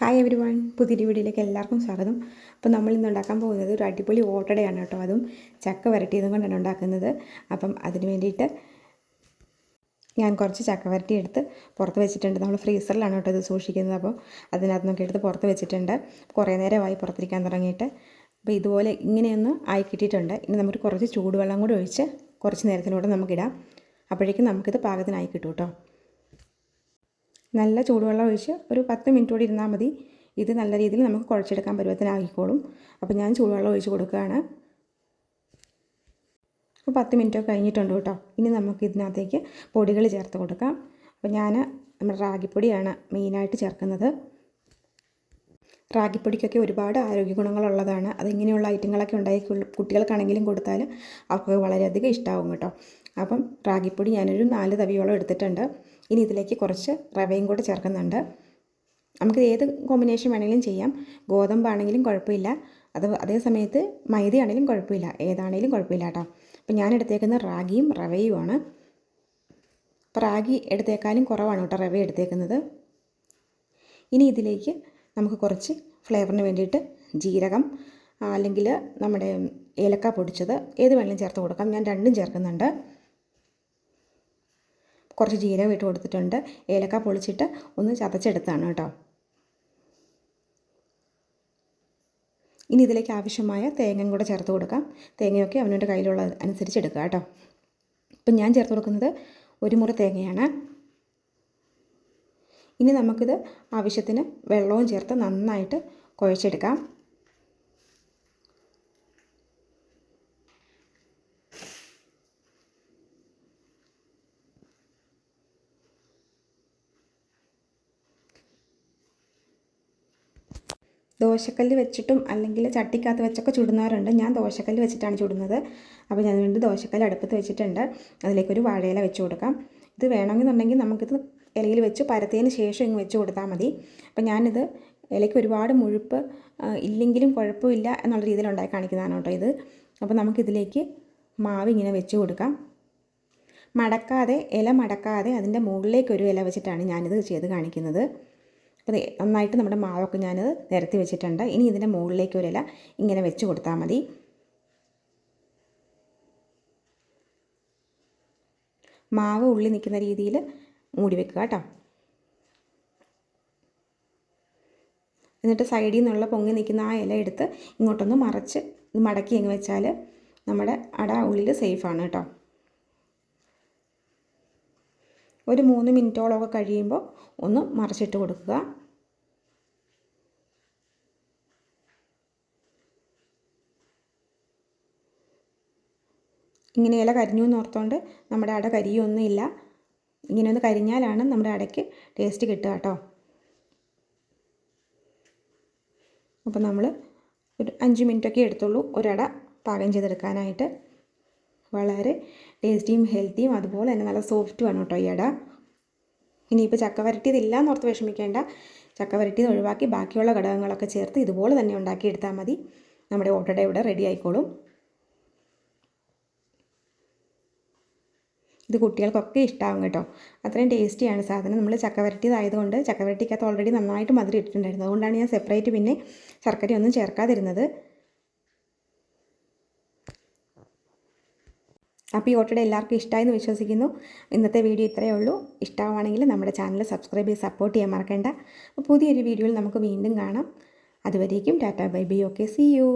Hi every one പുതിയൊരു വീഡിയോയിലേക്ക് എല്ലാവർക്കും സ്വാഗതം. അപ്പോൾ നമ്മൾ ഇന്ന് ഉണ്ടാക്കാൻ പോകുന്നത് ഒരു അടിപൊളി ഓട്ടടയാണ് കേട്ടോ. അതും ചക്ക വരട്ടിയതും കൊണ്ടാണ് ഉണ്ടാക്കുന്നത്. അപ്പം അതിന് വേണ്ടിയിട്ട് ഞാൻ കുറച്ച് ചക്ക വരട്ടി എടുത്ത് പുറത്ത് വെച്ചിട്ടുണ്ട്. നമ്മൾ ഫ്രീസറിലാണ് കേട്ടോ ഇത് സൂക്ഷിക്കുന്നത്. അപ്പോൾ അതിനകത്ത് നോക്കി എടുത്ത് പുറത്ത് വെച്ചിട്ടുണ്ട്. കുറേ നേരമായി പുറത്തിരിക്കാൻ തുടങ്ങിയിട്ട്. അപ്പോൾ ഇതുപോലെ ഇങ്ങനെയൊന്ന് ആയി കിട്ടിയിട്ടുണ്ട്. ഇനി നമുക്ക് കുറച്ച് ചൂടുവെള്ളം കൂടി ഒഴിച്ച് കുറച്ച് നേരത്തിലൂടെ നമുക്കിടാം. അപ്പോഴേക്കും നമുക്കിത് പാകത്തിനായി കിട്ടും കേട്ടോ. നല്ല ചൂടുവെള്ളം ഒഴിച്ച് ഒരു പത്ത് മിനിറ്റ് കൂടി ഇരുന്നാൽ മതി. ഇത് നല്ല രീതിയിൽ നമുക്ക് കുഴച്ചെടുക്കാൻ പരുവത്തിനാക്കിക്കോളും അപ്പോൾ ഞാൻ ചൂടുവെള്ളം ഒഴിച്ച് കൊടുക്കുകയാണ്. അപ്പോൾ പത്ത് മിനിറ്റൊക്കെ കഴിഞ്ഞിട്ടുണ്ട് കേട്ടോ. ഇനി നമുക്ക് ഇതിനകത്തേക്ക് പൊടികൾ ചേർത്ത് കൊടുക്കാം. അപ്പോൾ ഞാൻ നമ്മുടെ റാഗിപ്പൊടിയാണ് മെയിനായിട്ട് ചേർക്കുന്നത്. റാഗിപ്പൊടിക്കൊക്കെ ഒരുപാട് ആരോഗ്യ ഗുണങ്ങളുള്ളതാണ് അതിങ്ങനെയുള്ള ഐറ്റങ്ങളൊക്കെ ഉണ്ടായി കുട്ടികൾക്കാണെങ്കിലും കൊടുത്താൽ അവർക്ക് വളരെയധികം ഇഷ്ടമാവും കേട്ടോ. അപ്പം റാഗിപ്പൊടി ഞാനൊരു നാല് തവിയോളം എടുത്തിട്ടുണ്ട്. ഇനി ഇതിലേക്ക് കുറച്ച് റവയും കൂടെ ചേർക്കുന്നുണ്ട്. നമുക്ക് ഏത് കോമ്പിനേഷൻ വേണമെങ്കിലും ചെയ്യാം. ഗോതമ്പാണെങ്കിലും കുഴപ്പമില്ല. അത് അതേ സമയത്ത് മൈദയാണെങ്കിലും കുഴപ്പമില്ല. ഏതാണെങ്കിലും കുഴപ്പമില്ല കേട്ടോ. അപ്പം ഞാൻ എടുത്തേക്കുന്ന റാഗിയും റവയുമാണ്. അപ്പോൾ റാഗി എടുത്തേക്കാളും കുറവാണ് കേട്ടോ റവ എടുത്തേക്കുന്നത്. ഇനി ഇതിലേക്ക് നമുക്ക് കുറച്ച് ഫ്ലേവറിന് വേണ്ടിയിട്ട് ജീരകം അല്ലെങ്കിൽ നമ്മുടെ ഏലക്ക പൊടിച്ചത് ഏത് വേണമെങ്കിലും ചേർത്ത് കൊടുക്കാം. ഞാൻ രണ്ടും ചേർക്കുന്നുണ്ട്. കുറച്ച് ജീരകം ഇട്ട് കൊടുത്തിട്ടുണ്ട്. ഏലക്ക പൊളിച്ചിട്ട് ഒന്ന് ചതച്ചെടുത്താണ് കേട്ടോ. ഇനി ഇതിലേക്ക് ആവശ്യമായ തേങ്ങയും കൂടെ ചേർത്ത് കൊടുക്കാം. തേങ്ങയൊക്കെ അവനവന്റെ കയ്യിലുള്ള അനുസരിച്ച് എടുക്കുക കേട്ടോ. ഇപ്പം ഞാൻ ചേർത്ത് കൊടുക്കുന്നത് ഒരു മുറി തേങ്ങയാണ്. ഇനി നമുക്കിത് ആവശ്യത്തിന് വെള്ളവും ചേർത്ത് നന്നായിട്ട് കുഴച്ചെടുക്കാം. ദോശക്കല്ല് വെച്ചിട്ടും അല്ലെങ്കിൽ ചട്ടിക്കകത്ത് വെച്ചൊക്കെ ചുടുന്നവരുണ്ട്. ഞാൻ ദോശക്കല്ല് വെച്ചിട്ടാണ് ചുടുന്നത്. അപ്പോൾ ഞാൻ വേണ്ടി ദോശക്കല്ല് അടുപ്പത്ത് വെച്ചിട്ടുണ്ട്. അതിലേക്കൊരു വാഴയില വെച്ച് കൊടുക്കാം. ഇത് വേണമെന്നുണ്ടെങ്കിൽ നമുക്കിത് ഇലയിൽ വെച്ച് പരത്തിയതിന് ശേഷം ഇങ്ങ് വെച്ച് കൊടുത്താൽ മതി. അപ്പോൾ ഞാനിത് ഇലയ്ക്ക് ഒരുപാട് മുഴുപ്പ് ഇല്ലെങ്കിലും കുഴപ്പമില്ല എന്നുള്ള രീതിയിൽ ഉണ്ടാക്കി കാണിക്കുന്നതാണ് കേട്ടോ ഇത്. അപ്പോൾ നമുക്കിതിലേക്ക് മാവ് ഇങ്ങനെ വെച്ച് കൊടുക്കാം. മടക്കാതെ ഇല മടക്കാതെ അതിന്റെ മുകളിലേക്ക് ഒരു ഇല വെച്ചിട്ടാണ് ഞാനിത് ചെയ്ത് കാണിക്കുന്നത്. അപ്പോൾ നന്നായിട്ട് നമ്മുടെ മാവൊക്കെ ഞാൻ നിരത്തി വെച്ചിട്ടുണ്ട്. ഇനി ഇതിന്റെ മുകളിലേക്ക് ഒരു ഇല ഇങ്ങനെ വെച്ച് കൊടുത്താൽ മതി. മാവ് ഉള്ളി നിൽക്കുന്ന രീതിയിൽ മൂടി വെക്കുക കേട്ടോ. എന്നിട്ട് സൈഡിൽ നിന്നുള്ള പൊങ്ങി നിൽക്കുന്ന ആ ഇല എടുത്ത് ഇങ്ങോട്ടൊന്ന് മറച്ച് മടക്കി അങ്ങ് വെച്ചാൽ നമ്മുടെ അട ഉള്ളിൽ സേഫാണ് കേട്ടോ. ഒരു മൂന്ന് മിനിറ്റോളമൊക്കെ കഴിയുമ്പോൾ ഒന്ന് മറിച്ചിട്ട് കൊടുക്കുക. ഇങ്ങനെ ഇല കരിഞ്ഞു എന്ന് ഓർത്തുകൊണ്ട് നമ്മുടെ അട കരിയൊന്നുമില്ല. ഇങ്ങനെ ഒന്ന് കരിഞ്ഞാലാണ് നമ്മുടെ അടയ്ക്ക് ടേസ്റ്റ് കിട്ടുക കേട്ടോ. അപ്പോൾ നമ്മൾ ഒരു അഞ്ച് മിനിറ്റൊക്കെ എടുത്തുള്ളൂ ഒരട പാകം ചെയ്തെടുക്കാനായിട്ട്. വളരെ ടേസ്റ്റിയും ഹെൽത്തിയും അതുപോലെ തന്നെ നല്ല സോഫ്റ്റുമാണ് കേട്ടോ ഈ അട. ഇനിയിപ്പോൾ ചക്ക വരട്ടിയതില്ല എന്നോർത്ത് വിഷമിക്കേണ്ട. ചക്ക വരട്ടിയത് ഒഴിവാക്കി ബാക്കിയുള്ള ഘടകങ്ങളൊക്കെ ചേർത്ത് ഇതുപോലെ തന്നെ ഉണ്ടാക്കിയെടുത്താൽ മതി. നമ്മുടെ ഓട്ടട ഇവിടെ റെഡി ആയിക്കോളും. ഇത് കുട്ടികൾക്കൊക്കെ ഇഷ്ടമാകും കേട്ടോ. അത്രയും ടേസ്റ്റിയാണ് സാധനം. നമ്മൾ ചക്ക വരട്ടിയതായതുകൊണ്ട് ചക്ക വരട്ടിക്കകത്ത് ഓൾറെഡി നന്നായിട്ട് മധുരം ഇട്ടിട്ടുണ്ടായിരുന്നു. അതുകൊണ്ടാണ് ഞാൻ സെപ്പറേറ്റ് പിന്നെ ശർക്കരയൊന്നും ചേർക്കാതിരുന്നത്. അപ്പോൾ ഈ ഓട്ടോടെ എല്ലാവർക്കും ഇഷ്ടമായെന്ന് വിശ്വസിക്കുന്നു. ഇന്നത്തെ വീഡിയോ ഇത്രയേ ഉള്ളൂ. ഇഷ്ടമാണെങ്കിൽ നമ്മുടെ ചാനൽ സബ്സ്ക്രൈബ് ചെയ്ത് സപ്പോർട്ട് ചെയ്യാൻ മറക്കണ്ട. പുതിയൊരു വീഡിയോയിൽ നമുക്ക് വീണ്ടും കാണാം. അതുവരേക്കും tata bye bye. Okay see you.